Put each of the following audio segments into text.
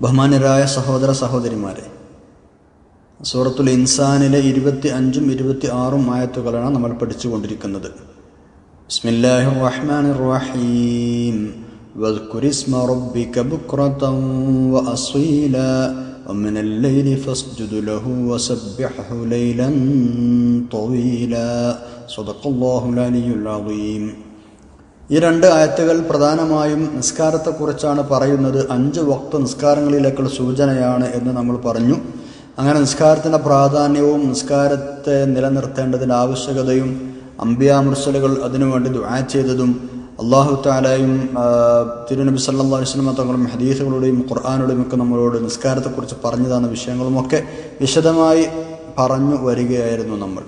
ബഹുമാനരായ സഹോദര സഹോദരിമാരെ സൂറത്തുൽ ഇൻസാനിലെ ഇരുപത്തി അഞ്ചും ഇരുപത്തി ആറും ആയത്തുകളാണ് നമ്മൾ പഠിച്ചുകൊണ്ടിരിക്കുന്നത് ബിസ്മില്ലാഹിർ റഹ്മാനിർ റഹീം واذكر اسم ربك بكرة وأصيلا ومن الليل فاسجد له وسبحه ليلا طويلا صدق الله العلي العظيم ഈ രണ്ട് ആയത്തുകൾ പ്രധാനമായും നിസ്കാരത്തെക്കുറിച്ചാണ് പറയുന്നത്. അഞ്ച് വക്ത നിസ്കാരങ്ങളിലേക്കുള്ള സൂചനയാണ് എന്ന് നമ്മൾ പറഞ്ഞു. അങ്ങനെ നിസ്കാരത്തിന്റെ പ്രാധാന്യവും നിസ്കാരത്തെ നിലനിർത്തേണ്ടതിന്റെ ആവശ്യകതയും അമ്പിയാമുർസലുകൾ അതിനുവേണ്ടി ദുആ ചെയ്തതും അള്ളാഹു താലയും തിരുനബി സല്ലാ വസ്ലമ തങ്ങളും ഹദീസുകളുടെയും ഖുർആാനുടെയും ഒക്കെ നമ്മളോട് നിസ്കാരത്തെക്കുറിച്ച് പറഞ്ഞു തന്ന വിഷയങ്ങളുമൊക്കെ വിശദമായി പറഞ്ഞു വരികയായിരുന്നു നമ്മൾ.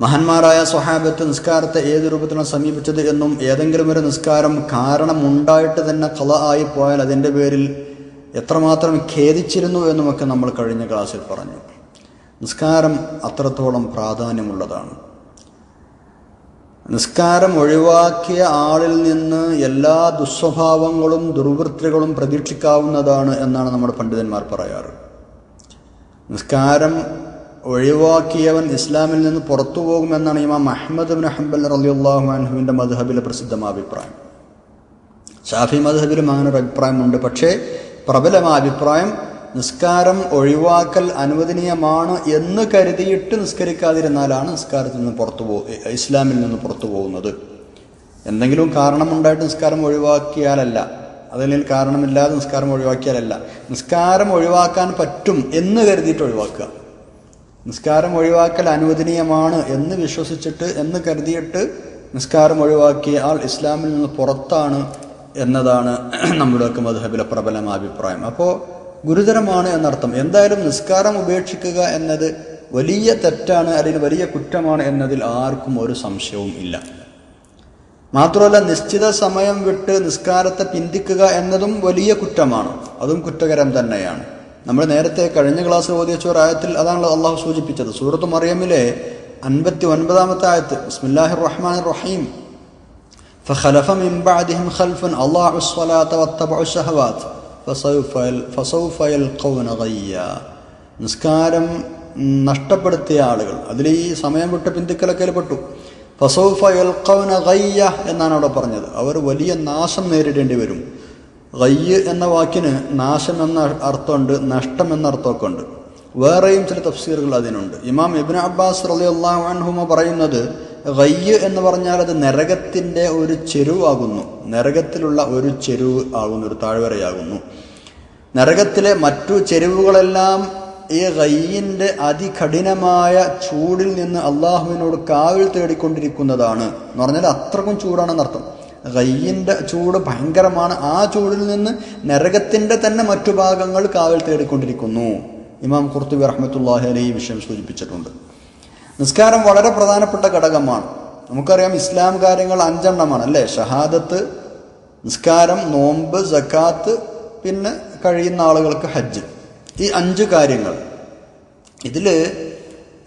മഹാന്മാരായ സ്വഹാബത്ത് നിസ്കാരത്തെ ഏത് രൂപത്തിലാണ് സമീപിച്ചത് എന്നും ഏതെങ്കിലും ഒരു നിസ്കാരം കാരണമുണ്ടായിട്ട് തന്നെ കല ആയി പോയാൽ അതിന്റെ പേരിൽ എത്രമാത്രം ഖേദിച്ചിരുന്നു എന്നുമൊക്കെ നമ്മൾ കഴിഞ്ഞ ക്ലാസ്സിൽ പറഞ്ഞു. നിസ്കാരം അത്രത്തോളം പ്രാധാന്യമുള്ളതാണ്. നിസ്കാരം ഒഴിവാക്കിയ ആളിൽ നിന്ന് എല്ലാ ദുസ്വഭാവങ്ങളും ദുർവൃത്തികളും പ്രതീക്ഷിക്കാവുന്നതാണ് എന്നാണ് നമ്മുടെ പണ്ഡിതന്മാർ പറയാറ്. നിസ്കാരം ഒഴിവാക്കിയവൻ ഇസ്ലാമിൽ നിന്ന് പുറത്തു പോകുമെന്നാണ് ഇമാം അഹമ്മദ് ബിൻ ഹംബൽ റലിയുള്ളാഹു അൻഹുവിന്റെ മധുഹബിലെ പ്രസിദ്ധമായ അഭിപ്രായം. ഷാഫി മധുഹബിലും അങ്ങനെ ഒരു അഭിപ്രായമുണ്ട്. പക്ഷേ പ്രബലമായ അഭിപ്രായം നിസ്കാരം ഒഴിവാക്കൽ അനുവദനീയമാണ് എന്ന് കരുതിയിട്ട് നിസ്കരിക്കാതിരുന്നാലാണ് നിസ്കാരത്തിൽ നിന്ന് പുറത്തു പോ ഇസ്ലാമിൽ നിന്ന് പുറത്തു പോകുന്നത്. എന്തെങ്കിലും കാരണമുണ്ടായിട്ട് നിസ്കാരം ഒഴിവാക്കിയാലല്ല. അതല്ലെങ്കിൽ കാരണമില്ലാതെ നിസ്കാരം ഒഴിവാക്കിയാലല്ല. നിസ്കാരം ഒഴിവാക്കാൻ പറ്റും എന്ന് കരുതിയിട്ട് ഒഴിവാക്കുക. നിസ്കാരം ഒഴിവാക്കൽ അനുവദനീയമാണ് എന്ന് വിശ്വസിച്ചിട്ട് എന്ന് കരുതിയിട്ട് നിസ്കാരം ഒഴിവാക്കിയ ആൾ ഇസ്ലാമിൽ നിന്ന് പുറത്താണ് എന്നതാണ് നമ്മുടെയൊക്കെ മധുഹബിലെ പ്രബലമായ അഭിപ്രായം. അപ്പോൾ ഗുരുതരമാണ് എന്നർത്ഥം. എന്തായാലും നിസ്കാരം ഉപേക്ഷിക്കുക എന്നത് വലിയ തെറ്റാണ് അല്ലെങ്കിൽ വലിയ കുറ്റമാണ് എന്നതിൽ ആർക്കും ഒരു സംശയവും ഇല്ല. മാത്രമല്ല നിശ്ചിത സമയം വിട്ട് നിസ്കാരത്തെ പിന്തിക്കുക എന്നതും വലിയ കുറ്റമാണ്. അതും കുറ്റകരം തന്നെയാണ്. നമ്മൾ നേരത്തെ കഴിഞ്ഞ ക്ലാസ് ഓതിയ ആയത്തിൽ അതാണല്ലോ അള്ളാഹു സൂചിപ്പിച്ചത് സൂറത്ത് മറിയമിലെ അൻപത്തി ഒൻപതാമത്തെ ആയത്ത് ബിസ്മില്ലാഹിർ റഹ്മാൻ റഹീം فخلف من بعدهم خلف أضاعوا الصلاة واتبعوا الشهوات فسوف فسوف يلقون غيا നിസ്കാരം നഷ്ടപ്പെടുത്തിയ ആളുകൾ അതിൽ ഈ സമയം വിട്ട് പിന്തിക്കലൊക്കെ പെട്ടു ഫസൗഫ യൽഖൗന ഗയ്യ എന്നാണ് അവിടെ പറഞ്ഞത് അവർ വലിയ നാശം നേരിടേണ്ടി വരും ഗയ്യ് എന്ന വാക്കിന് നാശം എന്ന അർത്ഥമുണ്ട് നഷ്ടം എന്ന അർത്ഥമൊക്കെ ഉണ്ട് വേറെയും ചില തഫ്സീറുകൾ അതിനുണ്ട്. ഇമാം ഇബിൻ അബ്ബാസ് റലി അള്ളാഹു അൻഹുമ പറയുന്നത് റയ്യ് എന്ന് പറഞ്ഞാൽ അത് നരകത്തിന്റെ ഒരു ചെരുവാകുന്നു. നരകത്തിലുള്ള ഒരു ചെരുവ് ആകുന്നു ഒരു താഴ്വരയാകുന്നു. നരകത്തിലെ മറ്റു ചെരുവുകളെല്ലാം ഈ റയ്യിന്റെ അതികഠിനമായ ചൂടിൽ നിന്ന് അള്ളാഹുവിനോട് കാവിൽ തേടിക്കൊണ്ടിരിക്കുന്നതാണ്. എന്ന് പറഞ്ഞാൽ അത്രക്കും ചൂടാണെന്നർത്ഥം. ഗയ്യിന്റെ ചൂട് ഭയങ്കരമാണ്. ആ ചൂടിൽ നിന്ന് നരകത്തിന്റെ തന്നെ മറ്റു ഭാഗങ്ങൾ കാവൽ തേടിക്കൊണ്ടിരിക്കുന്നു. ഇമാം ഖുർത്തുബി റഹ്മത്തുല്ലാഹി അലി വിഷയം സൂചിപ്പിച്ചിട്ടുണ്ട്. നിസ്കാരം വളരെ പ്രധാനപ്പെട്ട ഘടകമാണ്. നമുക്കറിയാം ഇസ്ലാം കാര്യങ്ങൾ അഞ്ചെണ്ണമാണ് അല്ലേ? ഷഹാദത്ത് നിസ്കാരം നോമ്പ് ജക്കാത്ത് പിന്നെ കഴിയുന്ന ആളുകൾക്ക് ഹജ്ജ്. ഈ അഞ്ച് കാര്യങ്ങൾ. ഇതിൽ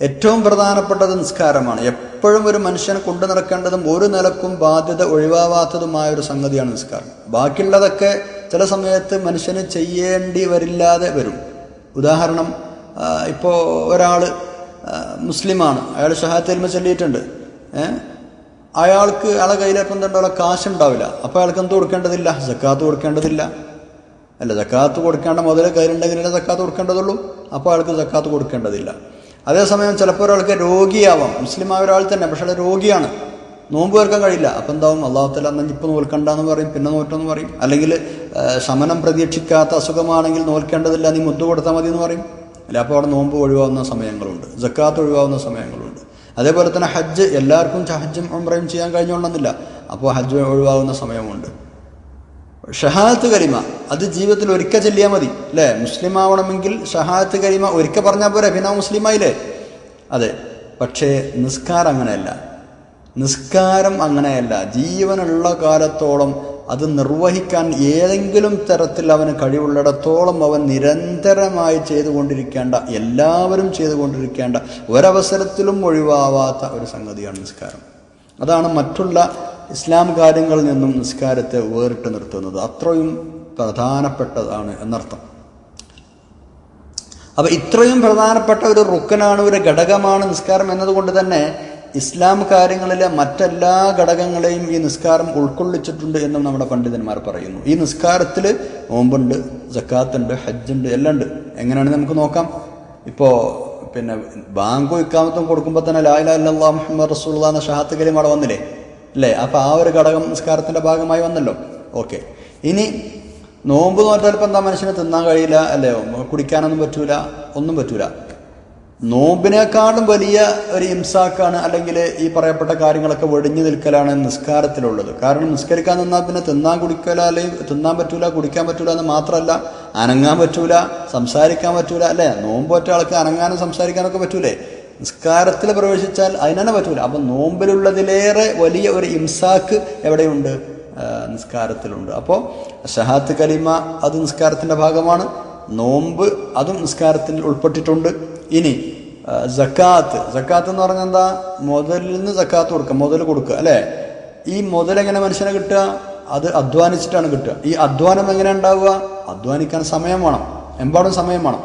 ഏറ്റവും പ്രധാനപ്പെട്ടത് നിസ്കാരമാണ്. എപ്പോഴും ഒരു മനുഷ്യനെ കൊണ്ടു നടക്കേണ്ടതും ഒരു നിലക്കും ബാധ്യത ഒഴിവാവാത്തതുമായ ഒരു സംഗതിയാണ് നിസ്കാരം. ബാക്കിയുള്ളതൊക്കെ ചില സമയത്ത് മനുഷ്യന് ചെയ്യേണ്ടി വരില്ലാതെ വരും. ഉദാഹരണം ഇപ്പോൾ ഒരാൾ മുസ്ലിമാണ്. അയാൾ ഷഹാത്തേൽമ ചൊല്ലിയിട്ടുണ്ട്. അയാൾക്ക് അയാളെ കയ്യിലിപ്പം എന്തുണ്ടാവില്ല കാശുണ്ടാവില്ല. അപ്പോൾ അയാൾക്ക് എന്ത് കൊടുക്കേണ്ടതില്ല? ജക്കാത്ത് കൊടുക്കേണ്ടതില്ല. അല്ല ജക്കാത്ത് കൊടുക്കേണ്ട മുതൽ കയ്യിലുണ്ടെങ്കിലേ ജക്കാത്ത് കൊടുക്കേണ്ടതുള്ളൂ? അപ്പോൾ അയാൾക്ക് ജക്കാത്ത് കൊടുക്കേണ്ടതില്ല. അതേസമയം ചിലപ്പോൾ ഒരാൾക്ക് രോഗിയാവാം. മുസ്ലിം ആയ ഒരാൾ തന്നെ പക്ഷേ രോഗിയാണ്. നോമ്പ് തീർക്കാൻ കഴിയില്ല. അപ്പം എന്താവും? അള്ളാഹുത്തല അന്ന് ഇപ്പം നോൽക്കണ്ടെന്ന് പറയും പിന്നെ നോറ്റെന്ന് പറയും. അല്ലെങ്കിൽ ശമനം പ്രതീക്ഷിക്കാത്ത അസുഖമാണെങ്കിൽ നോൽക്കേണ്ടതില്ല നീ മുത്തു കൊടുത്താൽ മതി എന്ന് പറയും. അല്ല അപ്പോൾ അവിടെ നോമ്പ് ഒഴിവാകുന്ന സമയങ്ങളുണ്ട്. ജക്കാത്ത് ഒഴിവാകുന്ന സമയങ്ങളുണ്ട്. അതേപോലെ തന്നെ ഹജ്ജ് എല്ലാവർക്കും ഹജ്ജും ഉംറയും ചെയ്യാൻ കഴിഞ്ഞോളണമെന്നില്ല അപ്പോൾ ഹജ്ജ് ഒഴിവാകുന്ന സമയമുണ്ട്. ഷഹാത്ത് കരിമ അത് ജീവിതത്തിൽ ഒരിക്കൽ ചെല്ലിയാൽ മതി അല്ലേ? മുസ്ലിം ആവണമെങ്കിൽ ഷഹാത്ത് കരിമ ഒരിക്കൽ പറഞ്ഞാൽ പോരെ പിന്നെ മുസ്ലിമായില്ലേ? അതെ പക്ഷേ നിസ്കാരം അങ്ങനെയല്ല. നിസ്കാരം അങ്ങനെയല്ല. ജീവനുള്ള കാലത്തോളം അത് നിർവഹിക്കാൻ ഏതെങ്കിലും തരത്തിൽ അവന് കഴിവുള്ളിടത്തോളം അവൻ നിരന്തരമായി ചെയ്തുകൊണ്ടിരിക്കേണ്ട എല്ലാവരും ചെയ്തുകൊണ്ടിരിക്കേണ്ട ഒരവസരത്തിലും ഒഴിവാവാത്ത ഒരു സംഗതിയാണ് നിസ്കാരം. അതാണ് മറ്റുള്ള ഇസ്ലാം കാര്യങ്ങളിൽ നിന്നും നിസ്കാരത്തെ വേറിട്ട് നിർത്തുന്നത് അത്രയും പ്രധാനപ്പെട്ടതാണ് എന്നർത്ഥം. അപ്പൊ ഇത്രയും പ്രധാനപ്പെട്ട ഒരു റുക്കനാണ് ഒരു ഘടകമാണ് നിസ്കാരം എന്നതുകൊണ്ട് തന്നെ ഇസ്ലാം കാര്യങ്ങളിലെ മറ്റെല്ലാ ഘടകങ്ങളെയും ഈ നിസ്കാരം ഉൾക്കൊള്ളിച്ചിട്ടുണ്ട് എന്നും നമ്മുടെ പണ്ഡിതന്മാർ പറയുന്നു. ഈ നിസ്കാരത്തിൽ നോമ്പുണ്ട് ജക്കാത്തുണ്ട് ഹജ്ജുണ്ട് എല്ലാം ഉണ്ട് എങ്ങനെയാണ് നമുക്ക് നോക്കാം. ഇപ്പോൾ പിന്നെ ബാങ്കോ ഇക്കാമത്തും കൊടുക്കുമ്പോൾ തന്നെ ലായില അല്ലാ മുഹമ്മദ് റസൂള്ള എന്ന ഷഹാത്ത് കലിം അവിടെ വന്നില്ലേ? അല്ലേ അപ്പോൾ ആ ഒരു ഘടകം നിസ്കാരത്തിന്റെ ഭാഗമായി വന്നല്ലോ. ഓക്കെ. ഇനി നോമ്പ് നോറ്റാൽ ഇപ്പം എന്താ മനുഷ്യന് തിന്നാൻ കഴിയില്ല അല്ലേ? കുടിക്കാനൊന്നും പറ്റൂല ഒന്നും പറ്റൂല. നോമ്പിനേക്കാളും വലിയ ഒരു ഇംസാക്കാണ് അല്ലെങ്കിൽ ഈ പറയപ്പെട്ട കാര്യങ്ങളൊക്കെ വെടിഞ്ഞു നിൽക്കലാണ് നിസ്കാരത്തിലുള്ളത്. കാരണം നിസ്കരിക്കാൻ നിന്നാൽ പിന്നെ തിന്നാൻ കുടിക്കല അല്ലെങ്കിൽ തിന്നാൻ പറ്റൂല കുടിക്കാൻ പറ്റൂല എന്ന് മാത്രമല്ല അനങ്ങാൻ പറ്റൂല സംസാരിക്കാൻ പറ്റൂല അല്ലേ? നോമ്പ് ഒറ്റ ആൾക്ക് അനങ്ങാനും സംസാരിക്കാനൊക്കെ പറ്റൂലേ? നിസ്കാരത്തിൽ പ്രവേശിച്ചാൽ അതിനെ പറ്റൂല. അപ്പം നോമ്പിലുള്ളതിലേറെ വലിയ ഒരു ഇംസാക്ക് എവിടെയുണ്ട്? നിസ്കാരത്തിലുണ്ട്. അപ്പോൾ ഷഹാത്ത് കലിമ അത് നിസ്കാരത്തിന്റെ ഭാഗമാണ്. നോമ്പ് അതും നിസ്കാരത്തിൽ ഉൾപ്പെട്ടിട്ടുണ്ട്. ഇനി ജക്കാത്ത് ജക്കാത്ത് എന്ന് പറഞ്ഞാൽ എന്താ? മുതലിൽ നിന്ന് ജക്കാത്ത് കൊടുക്കുക മുതൽ കൊടുക്കുക അല്ലേ? ഈ മുതൽ എങ്ങനെ മനുഷ്യനെ കിട്ടുക? അത് അധ്വാനിച്ചിട്ടാണ് കിട്ടുക. ഈ അധ്വാനം എങ്ങനെ ഉണ്ടാവുക? അധ്വാനിക്കാൻ സമയം വേണം. എമ്പാടും സമയം വേണം.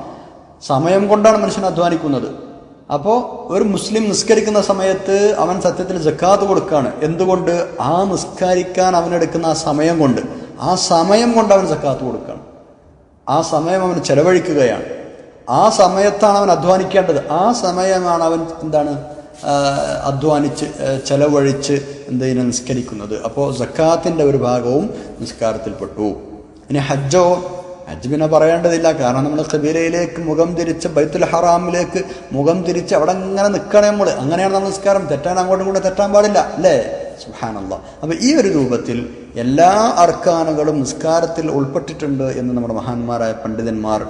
സമയം കൊണ്ടാണ് മനുഷ്യൻ അധ്വാനിക്കുന്നത്. അപ്പോൾ ഒരു മുസ്ലിം നിസ്കരിക്കുന്ന സമയത്ത് അവൻ സത്യത്തിൽ ജക്കാത്ത് കൊടുക്കുകയാണ് എന്തുകൊണ്ട്? ആ നിസ്കരിക്കാൻ അവനെടുക്കുന്ന ആ സമയം കൊണ്ട്. ആ സമയം കൊണ്ട് അവൻ ജക്കാത്ത് കൊടുക്കുകയാണ് ആ സമയം അവൻ ചെലവഴിക്കുകയാണ്. ആ സമയത്താണ് അവൻ അധ്വാനിക്കേണ്ടത്. ആ സമയമാണ് അവൻ എന്താണ്? അധ്വാനിച്ച് ചെലവഴിച്ച് എന്തിനു നിസ്കരിക്കുന്നത്. അപ്പോൾ ജക്കാത്തിന്റെ ഒരു ഭാഗവും നിസ്കാരത്തിൽപ്പെട്ടു. ഇനി ഹജ്ജോ ഹജ്ജ് പിന്നെ പറയേണ്ടതില്ല. കാരണം നമ്മൾ കബീലയിലേക്ക് മുഖം തിരിച്ച് ബൈത്തുൽ ഹറാമിലേക്ക് മുഖം തിരിച്ച് അവിടെ ഇങ്ങനെ നിൽക്കണേ നമ്മൾ അങ്ങനെയാണ് നമസ്കാരം. തെറ്റാൻ അങ്ങോട്ടും കൂടെ തെറ്റാൻ പാടില്ല. അല്ലേ? സുഹാനല്ല അപ്പം ഈ ഒരു രൂപത്തിൽ എല്ലാ അർക്കാനുകളും നിസ്കാരത്തിൽ ഉൾപ്പെട്ടിട്ടുണ്ട് എന്ന് നമ്മുടെ മഹാന്മാരായ പണ്ഡിതന്മാർ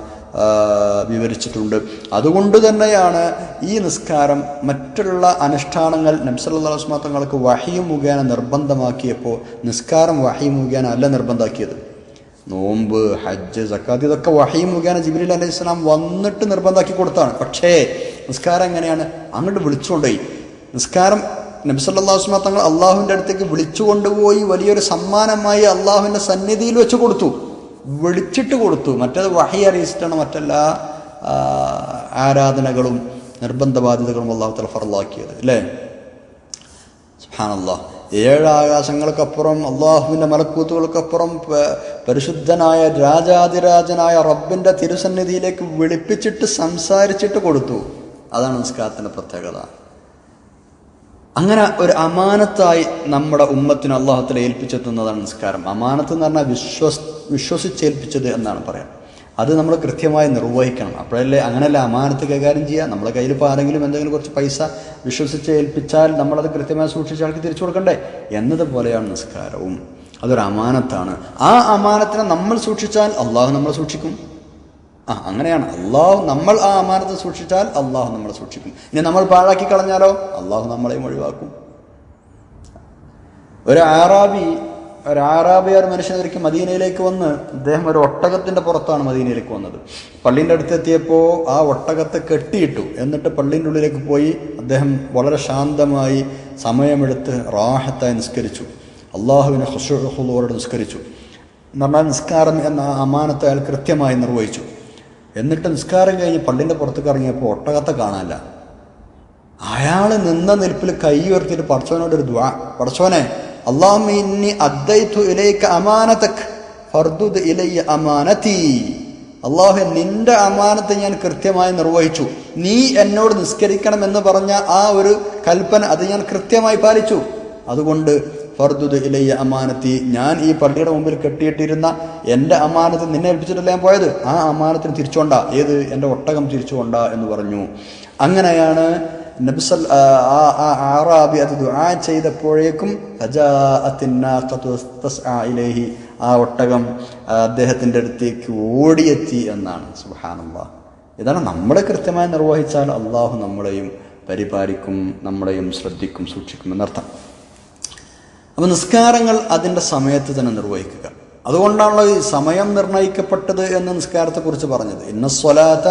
വിവരിച്ചിട്ടുണ്ട്. അതുകൊണ്ട് തന്നെയാണ് ഈ നിസ്കാരം മറ്റുള്ള അനുഷ്ഠാനങ്ങൾ നബ്സല്ലാസ്മാ തങ്ങൾക്ക് വഹി മുഖേന നിർബന്ധമാക്കിയപ്പോൾ നിസ്കാരം വഹി മുഖേന അല്ല നിർബന്ധമാക്കിയത്. നോമ്പ് ഹജ്ജ് സക്കാത്ത് ഇതൊക്കെ വഹീം മുഖേന ജിബിലി അലൈഹി സ്വലാം വന്നിട്ട് നിർബന്ധമാക്കി കൊടുത്താണ്. പക്ഷേ നിസ്കാരം എങ്ങനെയാണ്? അങ്ങോട്ട് വിളിച്ചുകൊണ്ടുപോയി. നിസ്കാരം നബ്സല്ലാസ്മാ തങ്ങൾ അള്ളാഹുവിന്റെ അടുത്തേക്ക് വിളിച്ചുകൊണ്ടുപോയി വലിയൊരു സമ്മാനമായി അള്ളാഹുവിന്റെ സന്നിധിയിൽ വെച്ച് കൊടുത്തു. വിളിച്ചിട്ട് കൊടുത്തു. മറ്റേത് വഹി അറിയിച്ചിട്ടാണ് മറ്റെല്ലാ ആരാധനകളും നിർബന്ധ ബാധ്യതകളും തല ഫറലാക്കിയത് അല്ലേ? സുബ്ഹാനല്ലാഹ്. ഏഴ് ആകാശങ്ങൾക്കപ്പുറം അള്ളാഹുവിന്റെ മലക്കൂത്തുകൾക്കപ്പുറം പരിശുദ്ധനായ രാജാതിരാജനായ റബ്ബിന്റെ തിരുസന്നിധിയിലേക്ക് വിളിപ്പിച്ചിട്ട് സംസാരിച്ചിട്ട് കൊടുത്തു. അതാണ് നിസ്കാരത്തിന്റെ പ്രത്യേകത. അങ്ങനെ ഒരു അമാനത്തായി നമ്മുടെ ഉമ്മത്തിന് അള്ളാഹത്തിൽ ഏൽപ്പിച്ചെത്തുന്നതാണ് നിസ്കാരം. അമാനത്ത് എന്ന് പറഞ്ഞാൽ വിശ്വസ് വിശ്വസിച്ചേൽപ്പിച്ചത് എന്നാണ് പറയാം. അത് നമ്മൾ കൃത്യമായി നിർവഹിക്കണം. അപ്പോഴല്ലേ അങ്ങനെയല്ല അമാനത്ത് കൈകാര്യം ചെയ്യുക? നമ്മുടെ കയ്യിൽ ഇപ്പോൾ ആരെങ്കിലും എന്തെങ്കിലും കുറച്ച് പൈസ വിശ്വസിച്ച് ഏൽപ്പിച്ചാൽ നമ്മളത് കൃത്യമായി സൂക്ഷിച്ച് ആൾക്ക് തിരിച്ചു കൊടുക്കണ്ടേ? എന്നതുപോലെയാണ് നിസ്കാരവും. അതൊരു അമാനത്താണ്. ആ അമാനത്തിനെ നമ്മൾ സൂക്ഷിച്ചാൽ അള്ളാഹു നമ്മളെ സൂക്ഷിക്കും. ആ അങ്ങനെയാണ്. അള്ളാഹു നമ്മൾ ആ അമാനത്തെ സൂക്ഷിച്ചാൽ അള്ളാഹു നമ്മളെ സൂക്ഷിക്കും. ഇനി നമ്മൾ പാഴാക്കി കളഞ്ഞാലോ? അള്ളാഹു നമ്മളെയും ഒഴിവാക്കും. ഒരു ആറാബി ഒരു ആറാബിയാർ മനുഷ്യൻ ഒരിക്കൽ മദീനയിലേക്ക് വന്ന് അദ്ദേഹം ഒരു ഒട്ടകത്തിന്റെ പുറത്താണ് മദീനയിലേക്ക് വന്നത്. പള്ളീന്റെ അടുത്തെത്തിയപ്പോൾ ആ ഒട്ടകത്തെ കെട്ടിയിട്ടു. എന്നിട്ട് പള്ളീന്റെ ഉള്ളിലേക്ക് പോയി അദ്ദേഹം വളരെ ശാന്തമായി സമയമെടുത്ത് റാഹത്തായി നിസ്കരിച്ചു. അള്ളാഹുവിനെ ഹുഷുഹുലോട് നിസ്കരിച്ചു. നമ്മൾ നിസ്കാരം എന്ന അമാനത്തെ അയാൾ കൃത്യമായി നിർവഹിച്ചു. എന്നിട്ട് നിസ്കാരം കഴിഞ്ഞ് പള്ളിന്റെ പുറത്തേക്ക് ഇറങ്ങിയപ്പോൾ ഒട്ടകത്തെ കാണാനില്ല. അയാൾ നിന്ന നിൽപ്പിൽ കൈ ഉയർത്തിയിട്ട് പടച്ചവനോട് ഒരു ദ്വാ പടച്ചവനെ അള്ളാഹു ഇന്നി അദ്ദൈത്തു ഇലൈക അമാനതക് ഫർദുദ് ഇലയ്യ അമാനതി. അള്ളാഹു നിന്റെ അമാനത്തെ ഞാൻ കൃത്യമായി നിർവഹിച്ചു. നീ എന്നോട് നിസ്കരിക്കണം എന്ന് പറഞ്ഞ ആ ഒരു കൽപ്പന അത് ഞാൻ കൃത്യമായി പാലിച്ചു. അതുകൊണ്ട് ഫർദുദ് ഇലയ്യ അമാനത്തി. ഞാൻ ഈ പള്ളിയുടെ മുമ്പിൽ കെട്ടിയിട്ടിരുന്ന എന്റെ അമാനത്ത് നിന്നെ ഏൽപ്പിച്ചിട്ടല്ല ഞാൻ പോയത്? ആ അമാനത്തിന് തിരിച്ചുകൊണ്ട ഏത്? എന്റെ ഒട്ടകം തിരിച്ചുകൊണ്ട എന്ന് പറഞ്ഞു. അങ്ങനെയാണ് നബ്സൽ ആ ആറാബി അത് ദുആ ചെയ്തപ്പോഴേക്കും ഇലേഹി. ആ ഒട്ടകം അദ്ദേഹത്തിന്റെ അടുത്തേക്ക് ഓടിയെത്തി എന്നാണ്. സുബ്ഹാനല്ലാഹ് ഇതാണ് നമ്മളെ കൃത്യമായി നിർവഹിച്ചാൽ അള്ളാഹു നമ്മളെയും പരിപാലിക്കും നമ്മളെയും ശ്രദ്ധിക്കും സൂക്ഷിക്കും എന്നർത്ഥം. അപ്പൊ നിസ്കാരങ്ങൾ അതിന്റെ സമയത്ത് തന്നെ നിർവഹിക്കുക. അതുകൊണ്ടാണല്ലോ ഈ സമയം നിർണയിക്കപ്പെട്ടത് എന്ന് നിസ്കാരത്തെക്കുറിച്ച് പറഞ്ഞത്. ഇന്ന സ്വലാത്ത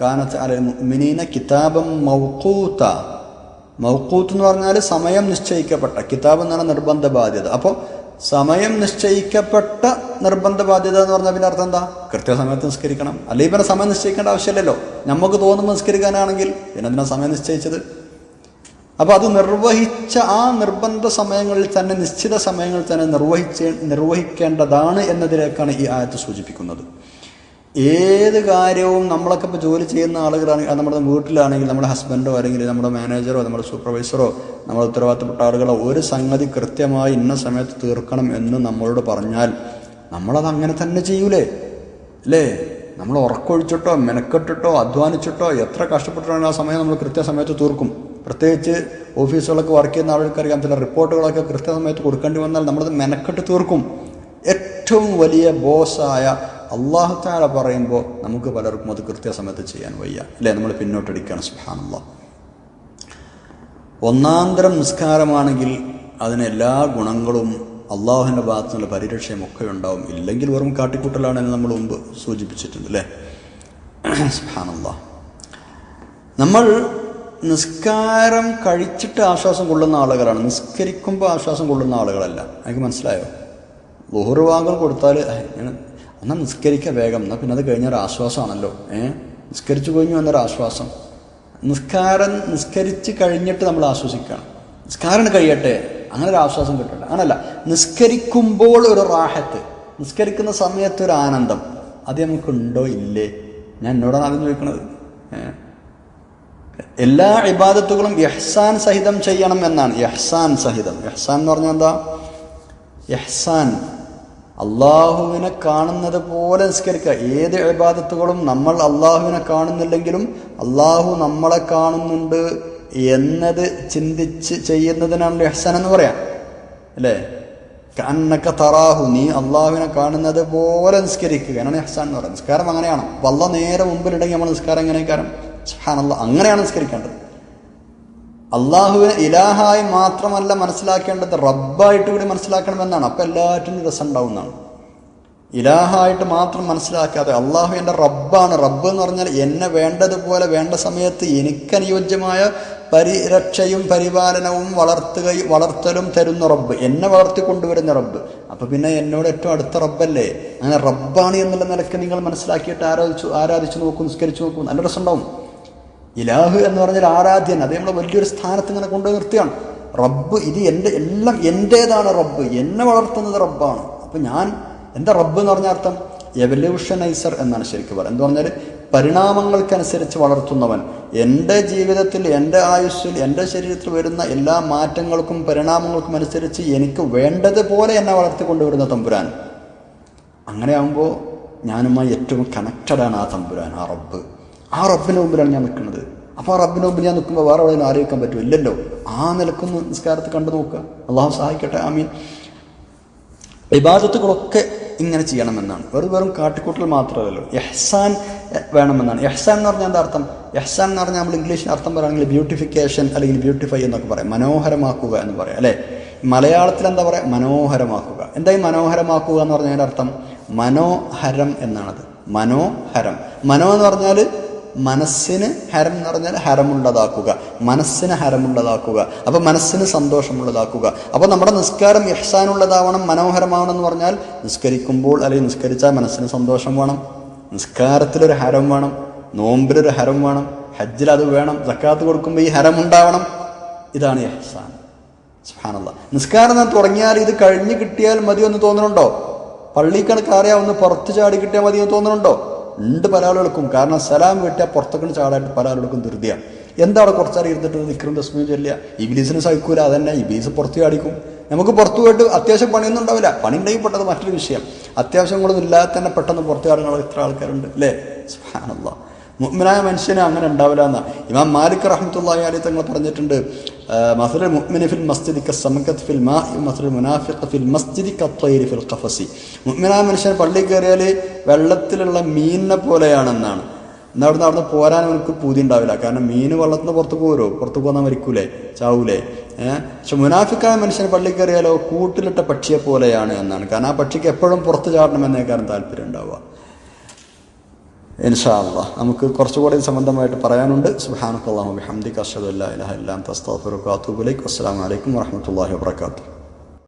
കാനത്ത് അല മുഅ്മിനീന കിതാബം മൗക്കൂത്ത മൗക്കൂത്ത് എന്ന് പറഞ്ഞാൽ സമയം നിശ്ചയിക്കപ്പെട്ട കിതാബ് എന്ന് പറഞ്ഞാൽ നിർബന്ധ ബാധ്യത അപ്പോൾ സമയം നിശ്ചയിക്കപ്പെട്ട നിർബന്ധ ബാധ്യത എന്ന് പറഞ്ഞാൽ പിന്നെ അർത്ഥം എന്താ? കൃത്യസമയത്ത് നിസ്കരിക്കണം. അല്ലെങ്കിൽ പിന്നെ സമയം നിശ്ചയിക്കേണ്ട ആവശ്യമില്ലല്ലോ. നമുക്ക് തോന്നുമ്പോൾ നിസ്കരിക്കാനാണെങ്കിൽ പിന്നെ എന്തിനാ സമയം നിശ്ചയിച്ചത്? അപ്പൊ അത് നിർവഹിച്ച ആ നിർബന്ധ സമയങ്ങളിൽ തന്നെ നിശ്ചിത സമയങ്ങളിൽ തന്നെ നിർവഹിച്ച നിർവഹിക്കേണ്ടതാണ് എന്നതിലേക്കാണ് ഈ ആയത്ത് സൂചിപ്പിക്കുന്നത്. ഏത് കാര്യവും നമ്മളൊക്കെ ഇപ്പോൾ ജോലി ചെയ്യുന്ന ആളുകളാണെങ്കിൽ നമ്മുടെ വീട്ടിലാണെങ്കിൽ നമ്മുടെ ഹസ്ബൻഡോ അല്ലെങ്കിൽ നമ്മുടെ മാനേജറോ നമ്മുടെ സൂപ്പർവൈസറോ നമ്മുടെ ഉത്തരവാദിത്തപ്പെട്ട ആളുകളോ ഒരു സംഗതി കൃത്യമായി ഇന്ന സമയത്ത് തീർക്കണം എന്ന് നമ്മളോട് പറഞ്ഞാൽ നമ്മളത് അങ്ങനെ തന്നെ ചെയ്യൂലേ? അല്ലേ? നമ്മൾ ഉറക്കൊഴിച്ചിട്ടോ മെനക്കെട്ടിട്ടോ അധ്വാനിച്ചിട്ടോ എത്ര കഷ്ടപ്പെട്ടിട്ടാണ് ആ സമയം നമ്മൾ കൃത്യസമയത്ത് തീർക്കും. പ്രത്യേകിച്ച് ഓഫീസുകളൊക്കെ വർക്ക് ചെയ്യുന്ന ആളുകൾക്കറിയാം. ചില റിപ്പോർട്ടുകളൊക്കെ കൃത്യസമയത്ത് കൊടുക്കേണ്ടി വന്നാൽ നമ്മളത് മെനക്കെട്ട് തീർക്കും. ഏറ്റവും വലിയ ബോസായ അള്ളാഹുത്താല പറയുമ്പോൾ നമുക്ക് പലർക്കും അത് കൃത്യസമയത്ത് ചെയ്യാൻ വയ്യ. അല്ലേ? നമ്മൾ പിന്നോട്ടടിക്കുകയാണ്. സുഹാനുള്ള ഒന്നാന്തരം നിസ്കാരമാണെങ്കിൽ അതിന് എല്ലാ ഗുണങ്ങളും അള്ളാഹുവിന്റെ ഭാഗത്തു നിന്നുള്ള പരിരക്ഷയും ഒക്കെ ഉണ്ടാവും. ഇല്ലെങ്കിൽ വെറും കാട്ടിക്കൂട്ടലാണ് എന്ന് നമ്മൾ മുമ്പ് സൂചിപ്പിച്ചിട്ടുണ്ട്. അല്ലേ? സുഹാനുള്ള നമ്മൾ നിസ്കാരം കഴിച്ചിട്ട് ആശ്വാസം കൊള്ളുന്ന ആളുകളാണ്. നിസ്കരിക്കുമ്പോൾ ആശ്വാസം കൊള്ളുന്ന ആളുകളല്ല. എനിക്ക് മനസ്സിലായോ? വാങ്ങൽ കൊടുത്താൽ എന്നാൽ നിസ്കരിക്കുക വേഗം. എന്നാൽ പിന്നെ അത് കഴിഞ്ഞൊരു ആശ്വാസമാണല്ലോ ഏ? നിസ്കരിച്ചു കഴിഞ്ഞു എന്നൊരു ആശ്വാസം. നിസ്കാരം നിസ്കരിച്ച് കഴിഞ്ഞിട്ട് നമ്മൾ ആശ്വസിക്കണം. നിസ്കാരം കഴിയട്ടെ. അങ്ങനെ ഒരു ആശ്വാസം കിട്ടട്ടെ. അങ്ങനല്ല. നിസ്കരിക്കുമ്പോൾ ഒരു റാഹത്ത്. നിസ്കരിക്കുന്ന സമയത്ത് ഒരു ആനന്ദം. അത് നമുക്കുണ്ടോ ഇല്ലേ? ഞാൻ എന്നോടാണ് ആദ്യം ചോദിക്കണത്. ഏഹ് എല്ലാ ഇബാദത്തുകളും യഹ്സാൻ സഹിതം ചെയ്യണം എന്നാണ്. യഹ്സാൻ സഹിതം. യഹ്സാൻ എന്ന് പറഞ്ഞാൽ എന്താ? യഹ്സാൻ അള്ളാഹുവിനെ കാണുന്നത് പോലെ നിസ്കരിക്കുക. ഏത് ഇബാദത്തുകളും നമ്മൾ അള്ളാഹുവിനെ കാണുന്നില്ലെങ്കിലും അള്ളാഹു നമ്മളെ കാണുന്നുണ്ട് എന്നത് ചിന്തിച്ച് ചെയ്യുന്നതിനാണ് യഹ്സാൻ എന്ന് പറയാം. അല്ലേ? കണ്ണൊക്കെ തറാഹു. നീ അള്ളാഹുവിനെ കാണുന്നത് പോലെ നിസ്കരിക്കുക എന്നാണ് ഇഹ്സാൻ എന്ന് പറയുന്നത്. നിസ്കാരം അങ്ങനെയാണ്. വല്ല നേരെ മുമ്പിലുണ്ടെങ്കിൽ നമ്മൾ നിസ്കാരം എങ്ങനെ കാരണം സുബ്ഹാനല്ലാഹ് അങ്ങനെയാണ് നിസ്കരിക്കേണ്ടത്. അള്ളാഹുവിനെ ഇലാഹായി മാത്രമല്ല മനസ്സിലാക്കേണ്ടത് റബ്ബായിട്ട് കൂടി മനസ്സിലാക്കണമെന്നാണ്. അപ്പം എല്ലാറ്റിനും രസം ഉണ്ടാവുന്നതാണ് ഇലാഹായിട്ട് മാത്രം മനസ്സിലാക്കാതെ അള്ളാഹു എന്റെ റബ്ബാണ്. റബ്ബ് എന്ന് പറഞ്ഞാൽ എന്നെ വേണ്ടതുപോലെ വേണ്ട സമയത്ത് എനിക്കനുയോജ്യമായ പരിരക്ഷയും പരിപാലനവും വളർത്തുകയും വളർത്തലും തരുന്ന റബ്ബ്. എന്നെ വളർത്തി കൊണ്ടുവരുന്ന റബ്ബ്. അപ്പോൾ പിന്നെ എന്നോട് ഏറ്റവും അടുത്ത റബ്ബല്ലേ? അങ്ങനെ റബ്ബാണ് എന്നുള്ള നിലയ്ക്ക് നിങ്ങൾ മനസ്സിലാക്കിയിട്ട് ആരാധിച്ചു ആരാധിച്ചു നോക്കും നിസ്കരിച്ചു നോക്കും. നല്ല രസമുണ്ടാവും. ഇലാഹ് എന്ന് പറഞ്ഞാൽ ആരാധ്യൻ അത് നമ്മളെ വലിയൊരു സ്ഥാനത്ത് ഇങ്ങനെ കൊണ്ടുപോയി നിർത്തിയാണ്. റബ്ബ് ഇത് എന്റെ എല്ലാം എന്റേതാണ് റബ്ബ് എന്നെ വളർത്തുന്നത് റബ്ബാണ്. അപ്പം ഞാൻ എന്താ റബ്ബ് എന്ന് പറഞ്ഞ അർത്ഥം? എവല്യൂഷനൈസർ എന്നാണ് ശരിക്കും പറയുന്നത്. എന്ന് പറഞ്ഞാൽ പരിണാമങ്ങൾക്കനുസരിച്ച് വളർത്തുന്നവൻ. എന്റെ ജീവിതത്തിൽ എന്റെ ആയുസ്സിൽ എന്റെ ശരീരത്തിൽ വരുന്ന എല്ലാ മാറ്റങ്ങൾക്കും പരിണാമങ്ങൾക്കും അനുസരിച്ച് എനിക്ക് വേണ്ടതുപോലെ എന്നെ വളർത്തിക്കൊണ്ടുവരുന്ന തമ്പുരാൻ. അങ്ങനെയാകുമ്പോൾ ഞാനുമായി ഏറ്റവും കണക്റ്റഡാണ് ആ തമ്പുരാൻ ആ റബ്ബ്. ആ റബ്ബിന് മുമ്പിലാണ് ഞാൻ നിൽക്കുന്നത്. അപ്പോൾ ആ റബ്ബിന് മുമ്പിൽ ഞാൻ നിൽക്കുമ്പോൾ വേറെ എവിടെയും ആലോചിക്കാൻ പറ്റും ഇല്ലല്ലോ ആ നിലക്കൊന്ന് നിസ്കാരത്തിൽ കണ്ടു നോക്കുക. അള്ളാഹു സഹായിക്കട്ടെ. ആമീൻ. വിഭാഗത്തുകളൊക്കെ ഇങ്ങനെ ചെയ്യണമെന്നാണ്. വെറും വെറും കാട്ടിക്കൂട്ടൽ മാത്രമല്ലല്ലോ. യഹ്സാൻ വേണമെന്നാണ്. യഹ്സാൻ എന്ന് പറഞ്ഞാൽ എന്താ അർത്ഥം? യഹ്സാൻ എന്ന് പറഞ്ഞാൽ നമ്മൾ ഇംഗ്ലീഷിന് അർത്ഥം പറയുകയാണെങ്കിൽ ബ്യൂട്ടിഫിക്കേഷൻ അല്ലെങ്കിൽ ബ്യൂട്ടിഫൈ എന്നൊക്കെ പറയാം. മനോഹരമാക്കുക എന്ന് പറയാം അല്ലേ? മലയാളത്തിൽ എന്താ പറയുക മനോഹരമാക്കുക. എന്തായി മനോഹരമാക്കുക എന്ന് പറഞ്ഞാൽ അർത്ഥം? മനോഹരം എന്നാണത്. മനോഹരം. മനോ എന്ന് പറഞ്ഞാൽ മനസ്സിന് ഹരം എന്ന് പറഞ്ഞാൽ ഹരമുള്ളതാക്കുക. മനസ്സിന് ഹരമുള്ളതാക്കുക. അപ്പോൾ മനസ്സിന് സന്തോഷമുള്ളതാക്കുക. അപ്പോൾ നമ്മുടെ നിസ്കാരം യഹ്സാനുള്ളതാവണം മനോഹരമാവണം എന്ന് പറഞ്ഞാൽ നിസ്കരിക്കുമ്പോൾ അല്ലെങ്കിൽ നിസ്കരിച്ചാൽ മനസ്സിന് സന്തോഷം വേണം. നിസ്കാരത്തിലൊരു ഹരം വേണം. നോമ്പിലൊരു ഹരം വേണം. ഹജ്ജിൽ അത് വേണം. സക്കാത്ത് കൊടുക്കുമ്പോൾ ഈ ഹരം ഉണ്ടാവണം. ഇതാണ് യഹ്സാൻ സുഹാനല്ല നിസ്കാരം തുടങ്ങിയാൽ ഇത് കഴിഞ്ഞ് കിട്ടിയാൽ മതിയെന്ന് തോന്നുന്നുണ്ടോ? പള്ളിക്കണക്ക് അറിയാവുന്ന പുറത്ത് ചാടി കിട്ടിയാൽ മതിയെന്ന് തോന്നുന്നുണ്ടോ? ഉണ്ട് പല ആളുകൾക്കും കാരണം സലാം വെട്ടിയാൽ പുറത്തേക്ക് ചാടായിട്ട് പല ആളുകൾക്കും ധൃതിയാണ് എന്താണ് കുറച്ചാൽ ഇരുന്നിട്ട് നിൽക്കും തസ്മീം ചൊല്ലുക? ഇബിലീസിന് സഹിക്കൂല അതന്നെ. ഇബിലീസ് പുറത്ത് ചാടിക്കും. നമുക്ക് പുറത്തു പോയിട്ട് അത്യാവശ്യം പണിയൊന്നും ഉണ്ടാവില്ല. പണി ഉണ്ടെങ്കിൽ പെട്ടത് മറ്റൊരു വിഷയം. അത്യാവശ്യങ്ങളൊന്നും ഇല്ലാതെ തന്നെ പെട്ടെന്ന് പുറത്ത് ചാടുന്ന ഇത്ര ആൾക്കാരുണ്ട് അല്ലേ? സുബ്ഹാനല്ലാ. മുഅ്മിനായ മനുഷ്യനെ അങ്ങനെ ഉണ്ടാവില്ല ഇമാം മാലിക് റഹ്മത്തുള്ളാഹി അലി തങ്ങൾ പറഞ്ഞിട്ടുണ്ട് മസലുൽ മുഅ്മിനി ഫിൽ മസ്ജിദി കസ്സമക്കത്ത് ഫിൽ മാഇ മസലുൽ മുനാഫിഖ് ഫിൽ മസ്ജിദി കത്തൈരി ഫിൽ ഖഫസി. മുഅ്മിനായ മനുഷ്യൻ പള്ളി കയറിയാൽ വെള്ളത്തിലുള്ള മീനിനെ പോലെയാണെന്നാണ്. എന്നാൽ നടന്ന് പോരാൻ അവർക്ക് പൂതി ഉണ്ടാവില്ല. കാരണം മീന് വെള്ളത്തിന് പുറത്ത് പോരോ? പുറത്ത് പോകുന്ന മരിക്കൂലേ? ചാവൂലേ? ഏഹ് പക്ഷെ മുനാഫിക്കായ മനുഷ്യൻ പള്ളി കയറിയാലോ കൂട്ടിലിട്ട പക്ഷിയെ പോലെയാണ് എന്നാണ്. കാരണം ആ പക്ഷിക്ക് എപ്പോഴും പുറത്ത് ചാടണമെന്നേ കാരണം താല്പര്യം ഉണ്ടാവുക. ഇൻഷാ അള്ളാഹ് നമുക്ക് കുറച്ചുകൂടി സംബന്ധമായിട്ട് പറയാനുണ്ട്. സുബ്ഹാനക്കല്ലാഹു ബിഹംദിക അഷ്ഹദു ഇലഹ ഇല്ലാ ഇലൈക്. അസ്സലാമു അലൈക്കും വറഹ്മത്തുള്ളാഹി വബറകാതുഹു.